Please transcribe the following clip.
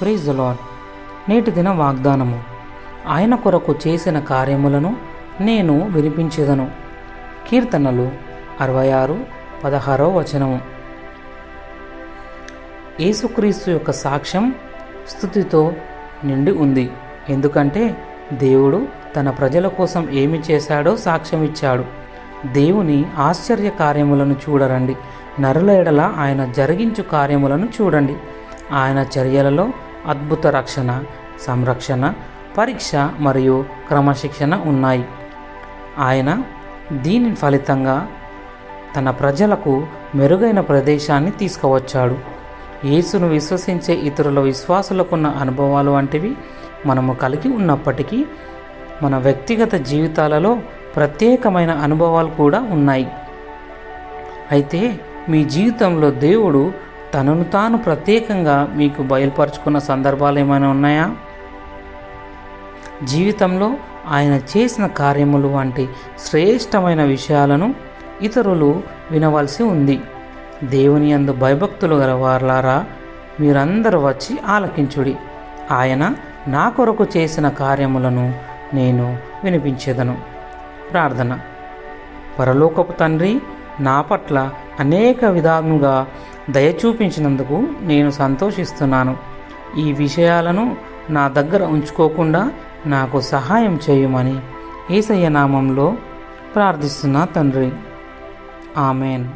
Praise lord నేటి దిన వాగ్దానము. ఆయన కొరకు చేసిన కార్యములను నేను వినిపించేదను. కీర్తనలు అరవై ఆరు పదహారో వచనము. యేసుక్రీస్తు యొక్క సాక్ష్యం స్థుతితో నిండి ఉంది. ఎందుకంటే దేవుడు తన ప్రజల కోసం ఏమి చేశాడో సాక్ష్యం ఇచ్చాడు దేవుని ఆశ్చర్య కార్యములను చూడరండి. నరుల ఎడల ఆయన జరిగించు కార్యములను చూడండి. ఆయన చర్యలలో అద్భుత రక్షణ సంరక్షణ పరీక్ష మరియు క్రమశిక్షణ ఉన్నాయి. ఆయన దీని ఫలితంగా తన ప్రజలకు మెరుగైన ప్రదేశాన్ని తీసుకువచ్చాడు. యేసును విశ్వసించే ఇతరుల విశ్వాసులకున్న అనుభవాలు వంటివి మనము కలిగి ఉన్నప్పటికీ మన వ్యక్తిగత జీవితాలలో ప్రత్యేకమైన అనుభవాలు కూడా ఉన్నాయి. అయితే మీ జీవితంలో దేవుడు తనను తాను ప్రత్యేకంగా మీకు బయలుపరుచుకున్న సందర్భాలు ఏమైనా ఉన్నాయా? జీవితంలో ఆయన చేసిన కార్యములు వంటి శ్రేష్టమైన విషయాలను ఇతరులు వినవలసి ఉంది. దేవుని యందు భయభక్తులు గలవారులారా మీరందరూ వచ్చి ఆలకించుడి. ఆయన నా కొరకు చేసిన కార్యములను నేను వినిపించేదను. ప్రార్థన. పరలోకపు తండ్రి నా పట్ల అనేక విధాలుగా దయ చూపించినందుకు నేను సంతోషిస్తున్నాను. ఈ విషయాలను నా దగ్గర ఉంచుకోకుండా నాకు సహాయం చేయమని ఏసయ్య నామంలో ప్రార్థిస్తున్నా తండ్రి. ఆమెన్.